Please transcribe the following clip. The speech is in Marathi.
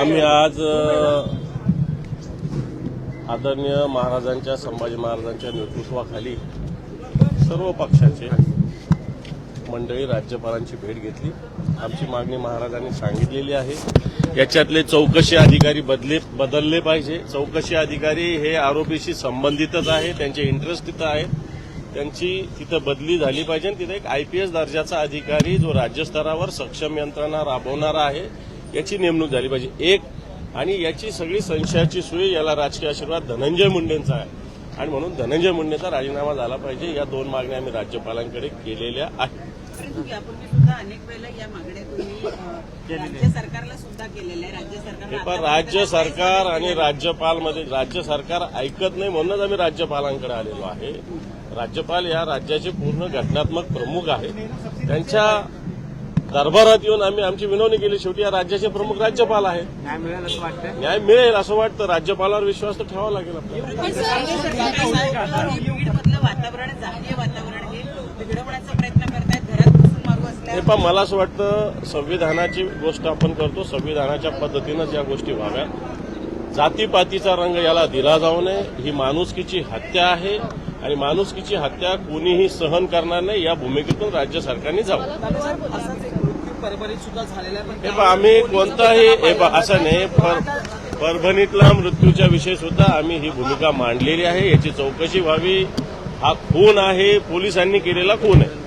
आम्ही आज आदरणीय महाराजांच्या संभाजी महाराजांच्या नेतृत्वाखाली सर्व पक्षाचे मंडळी राज्यपालांची भेट घेतली. आमची मागणी महाराजांनी सांगितलेली आहे. याच्यातले चौकशी अधिकारी बदले बदलले पाहिजे. चौकशी अधिकारी हे आरोपीशी संबंधितच आहे त्यांचे इंटरेस्ट तिथं आहेत. त्यांची तिथं बदली झाली पाहिजे आणि तिथं एक आयपीएस दर्जाचा अधिकारी जो राज्यस्तरावर सक्षम यंत्रणा राबवणारा आहे याची नेमणूक झाली पाहिजे. एक आणि याची सगळी संशयाची सुई याला राजकीय आशीर्वाद धनंजय मुंडेंचा आहे. आणि म्हणून धनंजय मुंडेचा राजीनामा झाला पाहिजे या दोन मागण्या आम्ही राज्यपालांकडे केलेल्या आहेत. अ, राज्य सरकारला सुद्धा केलेल्या आहे. राज्य हे पण राज्य सरकार आणि केलेलं आहे. राज्यपालमध्ये राज्य सरकार ऐकत नाही म्हणूनच आम्ही राज्यपालांकडे आलेलो आहे. राज्यपाल या राज्याचे पूर्ण घटनात्मक प्रमुख आहेत. त्यांच्या दरबारात येऊन आम्ही आमची विनवणी केली. शेवटी या राज्याचे प्रमुख राज्यपाल आहेत. न्याय मिळेल असं वाटतं न्याय मिळेल असं वाटतं. राज्यपालावर विश्वास तर ठेवावा लागेल आपल्याला. सरकार हे पण मला असं वाटतं संविधानाची गोष्ट आपण करतो संविधानाच्या पद्धतीनंच या गोष्टी व्हाव्यात. जातीपातीचा रंग याला दिला जाऊ नये ही माणुसकीची हत्या आहे आणि माणुसकीची हत्या कोणीही सहन करणार नाही या भूमिकेतून राज्य सरकारने जावं. हे पहा, आम्ही कोणताही हे असं नाही परभणीतला मृत्यूच्या विषय सुद्धा आम्ही ही भूमिका मांडलेली आहे याची चौकशी व्हावी. हा खून आहे पोलिसांनी केलेला खून आहे.